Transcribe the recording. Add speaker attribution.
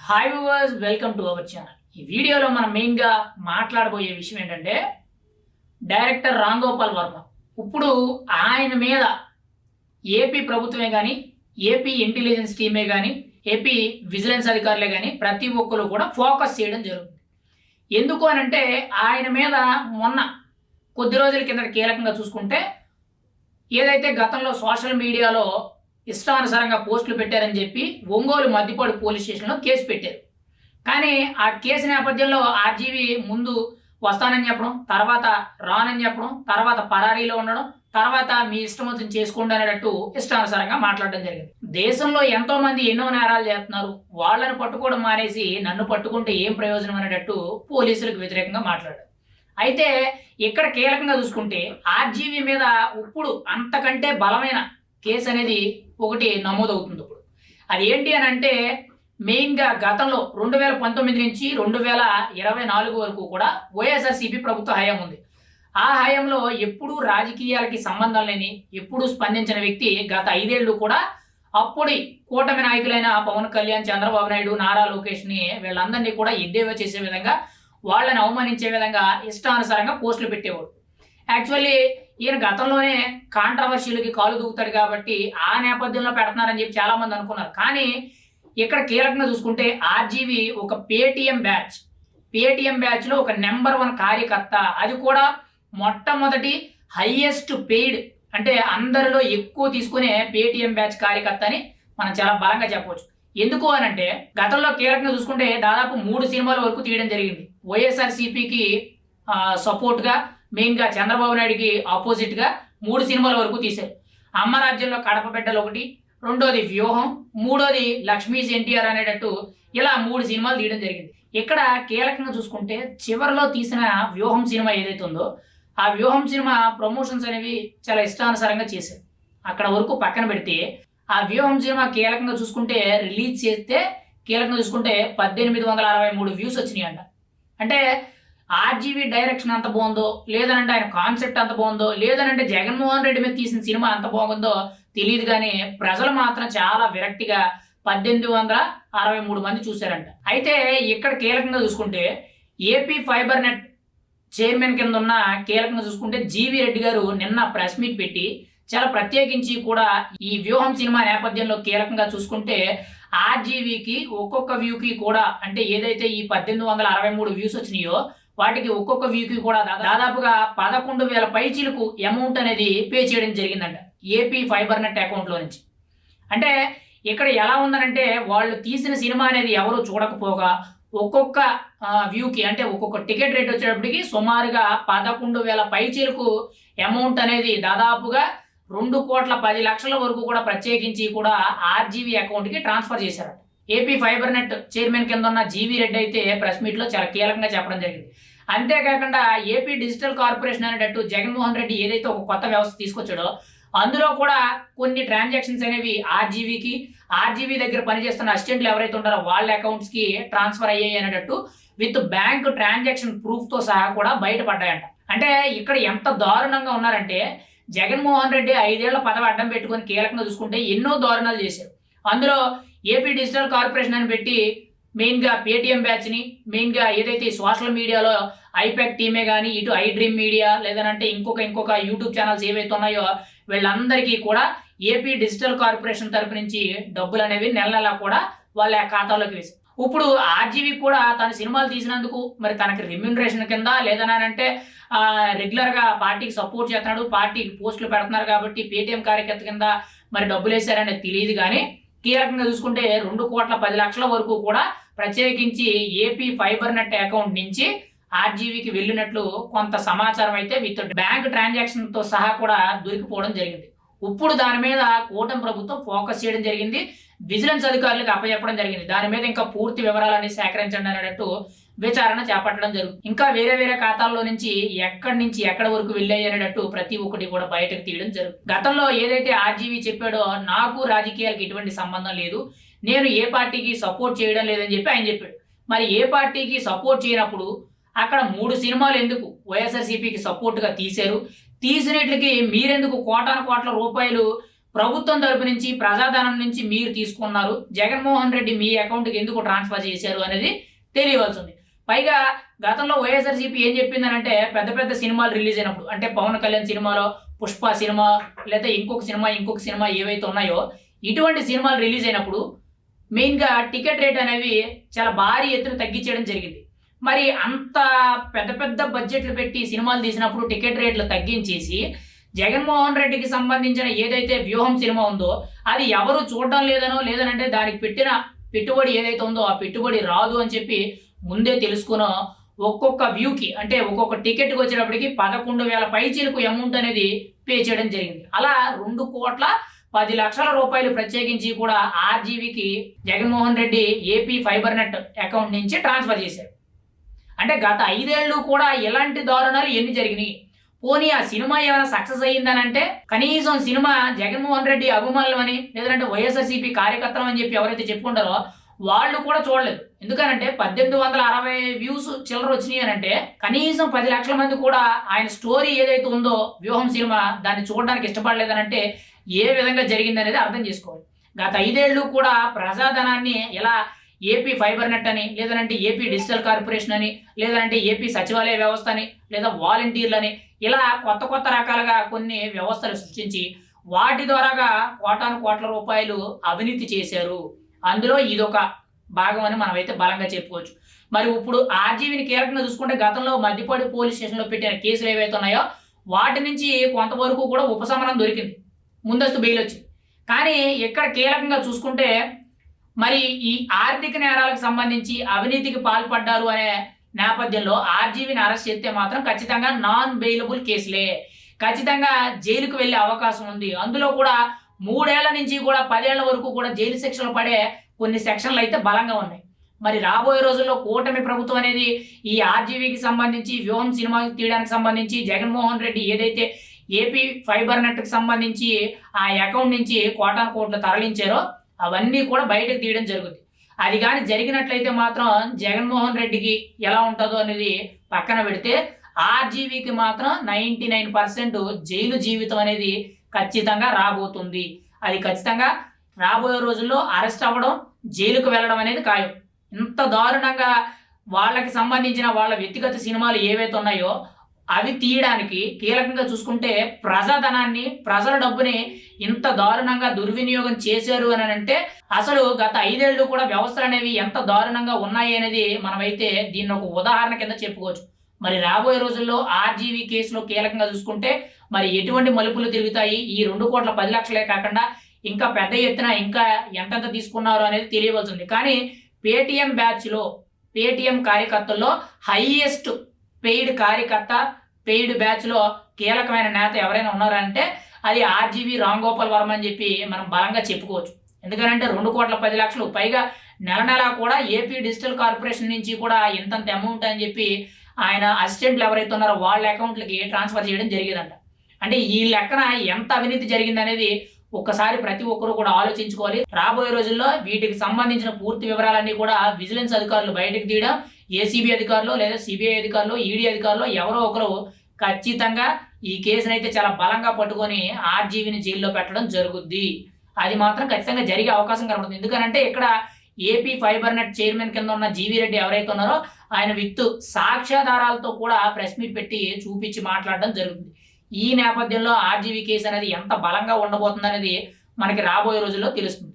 Speaker 1: Hi viewers welcome to our channel ఈ వీడియోలో మనం మెయిన్గా మాట్లాడబోయే విషయం ఏంటంటే డైరెక్టర్ రామ్ గోపాల్ వర్మ. ఇప్పుడు ఆయన మీద ఏపీ ప్రభుత్వమే కానీ ఏపీ ఇంటెలిజెన్స్ టీమే కానీ ఏపీ విజిలెన్స్ అధికారులే కానీ ప్రతి ఒక్కరు కూడా ఫోకస్ చేయడం జరుగుతుంది. ఎందుకు అనంటే ఆయన మీద మొన్న కొద్ది రోజుల కింద కీలకంగా చూసుకుంటే ఏదైతే గతంలో సోషల్ మీడియాలో ఇష్టానుసారంగా పోస్టులు పెట్టారని చెప్పి ఒంగోలు మద్దిపాడు పోలీస్ స్టేషన్లో కేసు పెట్టారు. కానీ ఆ కేసు నేపథ్యంలో ఆర్జీవి ముందు వస్తానని చెప్పడం తర్వాత రానని చెప్పడం తర్వాత పరారీలో ఉండడం తర్వాత మీ ఇష్టం వచ్చింది చేసుకోండి అనేటట్టు ఇష్టానుసారంగా మాట్లాడడం జరిగింది. దేశంలో ఎంతో మంది ఎన్నో నేరాలు చేస్తున్నారు వాళ్ళని పట్టుకోవడం మానేసి నన్ను పట్టుకుంటే ఏం ప్రయోజనం అనేటట్టు పోలీసులకు వ్యతిరేకంగా మాట్లాడారు. అయితే ఇక్కడ కీలకంగా చూసుకుంటే ఆర్జీవి మీద ఇప్పుడు అంతకంటే బలమైన కేసు అనేది ఒకటి నమోదవుతుంది ఇప్పుడు అది ఏంటి అని అంటే మెయిన్గా గతంలో రెండు వేల పంతొమ్మిది నుంచి రెండు వేల ఇరవై నాలుగు వరకు కూడా వైఎస్ఆర్సీపీ ప్రభుత్వ హయాం ఉంది. ఆ హయాంలో ఎప్పుడూ రాజకీయాలకి సంబంధం లేని ఎప్పుడూ స్పందించిన వ్యక్తి గత ఐదేళ్ళు కూడా అప్పుడి కూటమి నాయకులైన పవన్ కళ్యాణ్ చంద్రబాబు నాయుడు నారా లోకేష్ని వీళ్ళందరినీ కూడా ఎద్దేవా చేసే విధంగా వాళ్ళని అవమానించే విధంగా ఇష్టానుసారంగా పోస్టులు పెట్టేవాడు యాక్చువల్లీ ఈయన గతంలోనే కాంట్రవర్షియల్కి కాలు దూకుతాడు కాబట్టి ఆ నేపథ్యంలో పెడుతున్నారని చెప్పి చాలా మంది అనుకున్నారు. కానీ ఇక్కడ కీలకంగా చూసుకుంటే ఆర్జీవి ఒక పేటిఎం బ్యాచ్. పేటిఎం బ్యాచ్లో ఒక నెంబర్ వన్ కార్యకర్త. అది కూడా మొట్టమొదటి హయ్యెస్ట్ పెయిడ్ అంటే అందరిలో ఎక్కువ తీసుకునే పేటిఎం బ్యాచ్ కార్యకర్త అని మనం చాలా బలంగా చెప్పవచ్చు. ఎందుకు అని అంటే గతంలో కీలకంగా చూసుకుంటే దాదాపు మూడు సినిమాల వరకు తీయడం జరిగింది. వైఎస్ఆర్ సిపికి సపోర్ట్గా మెయిన్గా చంద్రబాబు నాయుడికి ఆపోజిట్గా మూడు సినిమాల వరకు తీశారు. అమ్మ రాజ్యంలో కడప బిడ్డలు ఒకటి రెండోది వ్యూహం మూడోది లక్ష్మీస్ ఎన్టీఆర్ అనేటట్టు ఇలా మూడు సినిమాలు తీయడం జరిగింది. ఇక్కడ కీలకంగా చూసుకుంటే చివరిలో తీసిన వ్యూహం సినిమా ఏదైతే ఉందో ఆ వ్యూహం సినిమా ప్రమోషన్స్ అనేవి చాలా ఇష్టానుసారంగా చేశారు. అక్కడ వరకు పక్కన పెడితే ఆ వ్యూహం సినిమా కీలకంగా చూసుకుంటే రిలీజ్ చేస్తే కీలకంగా చూసుకుంటే పద్దెనిమిది వందల అరవై మూడు వ్యూస్ వచ్చినాయి అంట అంటే ఆర్జీవి డైరెక్షన్ అంత బాగుందో లేదనంటే ఆయన కాన్సెప్ట్ అంత బాగుందో లేదనంటే జగన్మోహన్ రెడ్డి మీద తీసిన సినిమా అంత బాగుందో తెలియదు కానీ ప్రజలు మాత్రం చాలా విరక్తిగా పద్దెనిమిది వందల అరవై మూడు మంది చూశారంట. అయితే ఇక్కడ కీలకంగా చూసుకుంటే ఏపీ ఫైబర్ నెట్ చైర్మన్ కింద ఉన్న కీలకంగా చూసుకుంటే జీవి రెడ్డి గారు నిన్న ప్రెస్ మీట్ పెట్టి చాలా ప్రత్యేకించి కూడా ఈ వ్యూహం సినిమా నేపథ్యంలో కీలకంగా చూసుకుంటే ఆర్జీవీకి ఒక్కొక్క వ్యూకి కూడా అంటే ఏదైతే ఈ పద్దెనిమిది వందల అరవై మూడు వ్యూస్ వచ్చినాయో వాటికి ఒక్కొక్క వ్యూకి కూడా దాదాపుగా పదకొండు వేల పైచీలకు అమౌంట్ అనేది పే చేయడం జరిగిందంట. ఏపీ ఫైబర్ నెట్ అకౌంట్లో నుంచి. అంటే ఇక్కడ ఎలా ఉందనంటే వాళ్ళు తీసిన సినిమా అనేది ఎవరు చూడకపోగా ఒక్కొక్క వ్యూకి అంటే ఒక్కొక్క టికెట్ రేట్ వచ్చేటప్పటికి సుమారుగా పదకొండు వేల పైచీలకు అమౌంట్ అనేది దాదాపుగా రెండు కోట్ల పది లక్షల వరకు కూడా ప్రత్యేకించి కూడా ఆర్జీవీ అకౌంట్కి ట్రాన్స్ఫర్ చేశారట. ఏపీ ఫైబర్ నెట్ చైర్మన్ కింద ఉన్న జీవీ రెడ్డి అయితే ప్రెస్ మీట్లో చాలా కీలకంగా చెప్పడం జరిగింది. అంతేకాకుండా ఏపీ డిజిటల్ కార్పొరేషన్ అనేటట్టు జగన్మోహన్ రెడ్డి ఏదైతే ఒక కొత్త వ్యవస్థ తీసుకొచ్చాడో అందులో కూడా కొన్ని ట్రాన్సాక్షన్స్ అనేవి ఆర్జీవీకి ఆర్జీవీ దగ్గర పనిచేస్తున్న అసిస్టెంట్లు ఎవరైతే ఉంటారో వాళ్ళ అకౌంట్స్కి ట్రాన్స్ఫర్ అయ్యాయి అనేటట్టు విత్ బ్యాంక్ ట్రాన్సాక్షన్ ప్రూఫ్తో సహా కూడా బయటపడ్డాయంట. అంటే ఇక్కడ ఎంత దారుణంగా ఉన్నారంటే జగన్మోహన్ రెడ్డి ఐదేళ్ళ పదవి అడ్డం పెట్టుకొని కీలకంగా చూసుకుంటే ఎన్నో దారుణాలు చేశారు. అందులో ఏపీ డిజిటల్ కార్పొరేషన్ అని పెట్టి మెయిన్గా పేటిఎం బ్యాచ్ని మెయిన్గా ఏదైతే సోషల్ మీడియాలో ఐపాక్ టీమే కానీ ఇటు ఐ డ్రీమ్ మీడియా లేదంటే ఇంకొక ఇంకొక యూట్యూబ్ ఛానల్స్ ఏవైతే ఉన్నాయో వీళ్ళందరికీ కూడా ఏపీ డిజిటల్ కార్పొరేషన్ తరపు నుంచి డబ్బులు అనేవి నెల నెలా కూడా వాళ్ళ ఖాతాలోకి వేసి ఇప్పుడు ఆర్జీవి కూడా తన సినిమాలు తీసినందుకు మరి తనకి రెమ్యూనరేషన్ కింద లేదనంటే రెగ్యులర్గా పార్టీకి సపోర్ట్ చేస్తున్నాడు పార్టీకి పోస్టులు పెడుతున్నారు కాబట్టి పేటీఎం కార్యకర్త కింద మరి డబ్బులు వేశారనేది తెలియదు కానీ కీలకంగా చూసుకుంటే రెండు కోట్ల పది లక్షల వరకు కూడా ప్రత్యేకించి ఏపీ ఫైబర్ నెట్ అకౌంట్ నుంచి ఆర్జీవీకి వెళ్ళినట్లు కొంత సమాచారం అయితే విత్ బ్యాంక్ ట్రాన్సాక్షన్తో సహా కూడా దొరికిపోవడం జరిగింది. ఇప్పుడు దాని మీద కూటమి ప్రభుత్వం ఫోకస్ చేయడం జరిగింది. విజిలెన్స్ అధికారులకు అప్పచెప్పడం జరిగింది. దాని మీద ఇంకా పూర్తి వివరాలన్నీ సేకరించండి అనేటట్టు విచారణ చేపట్టడం జరుగుతుంది. ఇంకా వేరే వేరే ఖాతాల్లో నుంచి ఎక్కడి నుంచి ఎక్కడ వరకు వెళ్ళాయి అనేటట్టు ప్రతి ఒక్కటి కూడా బయటకు తీయడం జరుగుతుంది. గతంలో ఏదైతే ఆర్జీవీ చెప్పాడో నాకు రాజకీయాలకు ఎటువంటి సంబంధం లేదు. నేను ఏ పార్టీకి సపోర్ట్ చేయడం లేదని చెప్పి ఆయన చెప్పాడు. మరి ఏ పార్టీకి సపోర్ట్ చేయనప్పుడు అక్కడ మూడు సినిమాలు ఎందుకు వైఎస్ఆర్సీపీకి సపోర్ట్గా తీశారు? తీసినట్లకి మీరెందుకు కోటాను కోట్ల రూపాయలు ప్రభుత్వం తరపు నుంచి ప్రజాధనం నుంచి మీరు తీసుకున్నారు? జగన్మోహన్ రెడ్డి మీ అకౌంట్కి ఎందుకు ట్రాన్స్ఫర్ చేశారు అనేది తెలియవలసింది. పైగా గతంలో వైఎస్ఆర్సీపీ ఏం చెప్పిందనంటే పెద్ద పెద్ద సినిమాలు రిలీజ్ అయినప్పుడు అంటే పవన్ కళ్యాణ్ సినిమాలో పుష్ప సినిమా లేదా ఇంకొక సినిమా ఇంకొక సినిమా ఏవైతే ఉన్నాయో ఇటువంటి సినిమాలు రిలీజ్ అయినప్పుడు మెయిన్గా టికెట్ రేట్ అనేవి చాలా భారీ ఎత్తున తగ్గించడం జరిగింది. మరి అంత పెద్ద పెద్ద బడ్జెట్లు పెట్టి సినిమాలు తీసినప్పుడు టికెట్ రేట్లు తగ్గించేసి జగన్మోహన్ రెడ్డికి సంబంధించిన ఏదైతే వ్యూహం సినిమా ఉందో అది ఎవరు చూడడం లేదనో లేదనంటే దానికి పెట్టిన పెట్టుబడి ఏదైతే ఉందో ఆ పెట్టుబడి రాదు అని చెప్పి ముందే తెలుసుకునో ఒక్కొక్క వ్యూకి అంటే ఒక్కొక్క టికెట్కి వచ్చేటప్పటికి పదకొండు వేల పైచీలకు అమౌంట్ అనేది పే చేయడం జరిగింది. అలా రెండు కోట్ల పది లక్షల రూపాయలు ప్రత్యేకించి కూడా ఆర్జీవీకి Jaganmohan Reddy AP fiber net account నుంచి ట్రాన్స్ఫర్ చేశారు. అంటే గత ఐదేళ్ళు కూడా ఇలాంటి దారుణాలు ఎన్ని జరిగినాయి? పోనీ ఆ సినిమా ఏమైనా సక్సెస్ అయ్యిందనంటే కనీసం సినిమా జగన్మోహన్ రెడ్డి అభిమానులు అని లేదంటే వైఎస్ఆర్సీపీ కార్యకర్తలు అని చెప్పి ఎవరైతే చెప్పుకుంటారో వాళ్ళు కూడా చూడలేదు. ఎందుకనంటే పద్దెనిమిది వందల అరవై వ్యూస్ చిల్లర వచ్చినాయి అని అంటే కనీసం పది లక్షల మంది కూడా ఆయన స్టోరీ ఏదైతే ఉందో వ్యూహం సినిమా దాన్ని చూడడానికి ఇష్టపడలేదనంటే ఏ విధంగా జరిగిందనేది అర్థం చేసుకోవాలి. గత ఐదేళ్ళు కూడా ప్రజాధనాన్ని ఎలా ఏపీ ఫైబర్ నెట్ అని లేదంటే ఏపీ డిజిటల్ కార్పొరేషన్ అని లేదంటే ఏపీ సచివాలయ వ్యవస్థ అని లేదా వాలంటీర్లు అని ఇలా కొత్త కొత్త రకాలుగా కొన్ని వ్యవస్థలు సృష్టించి వాటి ద్వారాగా కోటాను కోట్ల రూపాయలు అవినీతి చేశారు. అందులో ఇదొక భాగం అని మనమైతే బలంగా చెప్పుకోవచ్చు. మరి ఇప్పుడు ఆర్జీవీని కీలకంగా చూసుకుంటే గతంలో మద్దిపాడు పోలీస్ స్టేషన్లో పెట్టిన కేసులు ఏవైతే ఉన్నాయో వాటి నుంచి కొంతవరకు కూడా ఉపశమనం దొరికింది. ముందస్తు బెయిల్ వచ్చింది కానీ ఇక్కడ కీలకంగా చూసుకుంటే మరి ఈ ఆర్థిక నేరాలకు సంబంధించి అవినీతికి పాల్పడ్డారు అనే నేపథ్యంలో ఆర్జీవీని అరెస్ట్ చేస్తే మాత్రం ఖచ్చితంగా నాన్ బెయిలబుల్ కేసులే. ఖచ్చితంగా జైలుకు వెళ్ళే అవకాశం ఉంది. అందులో కూడా మూడేళ్ళ నుంచి కూడా పదేళ్ళ వరకు కూడా జైలు శిక్షలు పడే కొన్ని సెక్షన్లు అయితే బలంగా ఉన్నాయి. మరి రాబోయే రోజుల్లో కూటమి ప్రభుత్వం అనేది ఈ ఆర్జీవీకి సంబంధించి వ్యూహం సినిమా తీయడానికి సంబంధించి జగన్మోహన్ రెడ్డి ఏదైతే ఏపీ ఫైబర్ నెట్కి సంబంధించి ఆ అకౌంట్ నుంచి కోటాను కోట్లు తరలించారో అవన్నీ కూడా బయటకు తీయడం జరుగుతుంది అది కానీ జరిగినట్లయితే మాత్రం జగన్మోహన్ రెడ్డికి ఎలా ఉంటుందో అనేది పక్కన పెడితే ఆర్జీవీకి మాత్రం నైంటీ నైన్ పర్సెంట్ జైలు జీవితం అనేది ఖచ్చితంగా రాబోతుంది. అది ఖచ్చితంగా రాబోయే రోజుల్లో అరెస్ట్ అవ్వడం జైలుకు వెళ్ళడం అనేది ఖాయం. ఇంత దారుణంగా వాళ్ళకి సంబంధించిన వాళ్ళ వ్యక్తిగత సినిమాలు ఏవైతే ఉన్నాయో అవి తీయడానికి కీలకంగా చూసుకుంటే ప్రజాధనాన్ని ప్రజల డబ్బుని ఇంత దారుణంగా దుర్వినియోగం చేశారు అని అంటే అసలు గత ఐదేళ్ళు కూడా వ్యవస్థలు అనేవి ఎంత దారుణంగా ఉన్నాయి అనేది మనమైతే దీన్ని ఒక ఉదాహరణ కింద చెప్పుకోవచ్చు. మరి రాబోయే రోజుల్లో ఆర్జీవీ కేసులో కీలకంగా చూసుకుంటే మరి ఎటువంటి మలుపులు తిరుగుతాయి? ఈ రెండు కోట్ల పది లక్షలే కాకుండా ఇంకా పెద్ద ఎత్తున ఇంకా ఎంతెంత తీసుకున్నారు అనేది తెలియవలసింది. కానీ పేటిఎం బ్యాచ్లో పేటిఎం కార్యకర్తల్లో హైయెస్ట్ పెయిడ్ కార్యకర్త పెయిడ్ బ్యాచ్లో కీలకమైన నేత ఎవరైనా ఉన్నారంటే అది ఆర్జీవీ రామ్ గోపాల్ వర్మ అని చెప్పి మనం బలంగా చెప్పుకోవచ్చు. ఎందుకంటే రెండు కోట్ల పది లక్షలు పైగా నెల నెలా కూడా ఏపీ డిజిటల్ కార్పొరేషన్ నుంచి కూడా ఇంతంత అమౌంట్ అని చెప్పి ఆయన అసిస్టెంట్లు ఎవరైతే ఉన్నారో వాళ్ళ అకౌంట్లకి ట్రాన్స్ఫర్ చేయడం జరిగేదంట. అంటే ఈ లెక్కన ఎంత అవినీతి జరిగిందనేది ఒక్కసారి ప్రతి ఒక్కరు కూడా ఆలోచించుకోవాలి. రాబోయే రోజుల్లో వీటికి సంబంధించిన పూర్తి వివరాలన్నీ కూడా విజిలెన్స్ అధికారులు బయటకు తీయడం ఏసీబీ అధికారులు లేదా సిబిఐ అధికారులు ఈడీ అధికారులు ఎవరో ఒకరు ఖచ్చితంగా ఈ కేసును అయితే చాలా బలంగా పట్టుకొని ఆర్జీవిని జైల్లో పెట్టడం జరుగుద్ది. అది మాత్రం ఖచ్చితంగా జరిగే అవకాశం కనబడుతుంది. ఎందుకనంటే ఇక్కడ ఏపీ ఫైబర్ నెట్ చైర్మన్ కింద ఉన్న జీవీ రెడ్డి ఎవరైతే ఉన్నారో ఆయన విత్ సాక్ష్యాధారాలతో కూడా ప్రెస్ మీట్ పెట్టి చూపించి మాట్లాడడం జరుగుతుంది. ఈ నేపథ్యంలో ఆర్జీవీ కేసు అనేది ఎంత బలంగా ఉండబోతుంది అనేది మనకి రాబోయే రోజుల్లో తెలుస్తుంది.